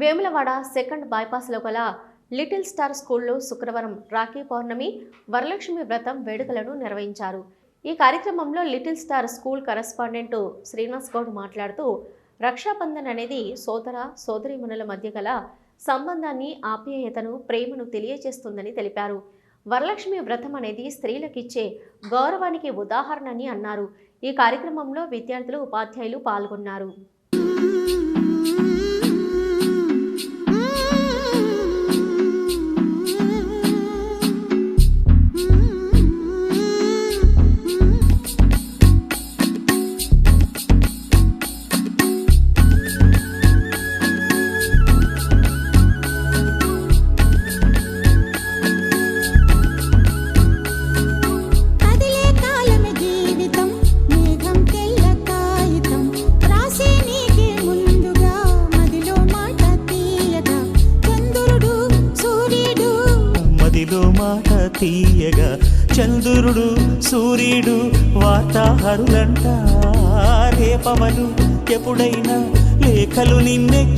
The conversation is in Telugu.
వేములవాడ సెకండ్ బైపాస్లో గల లిటిల్ స్టార్ స్కూల్లో శుక్రవారం రాఖీ పౌర్ణమి వరలక్ష్మి వ్రతం వేడుకలను నిర్వహించారు. ఈ కార్యక్రమంలో little star school correspondent Srinivas Goud మాట్లాడుతూ రక్షాబంధన్ అనేది సోదర సోదరీమణుల మధ్య గల సంబంధాన్ని ఆప్యాయతను ప్రేమను తెలియజేస్తుందని తెలిపారు. వరలక్ష్మి వ్రతం అనేది స్త్రీలకిచ్చే గౌరవానికి ఉదాహరణని అన్నారు. ఈ కార్యక్రమంలో విద్యార్థులు ఉపాధ్యాయులు పాల్గొన్నారు. మదిలో మాట తీయగా చంద్రుడు సూర్యుడు వార్తాహరులంట. రేపవలు ఎప్పుడైనా లేఖలు నిన్నే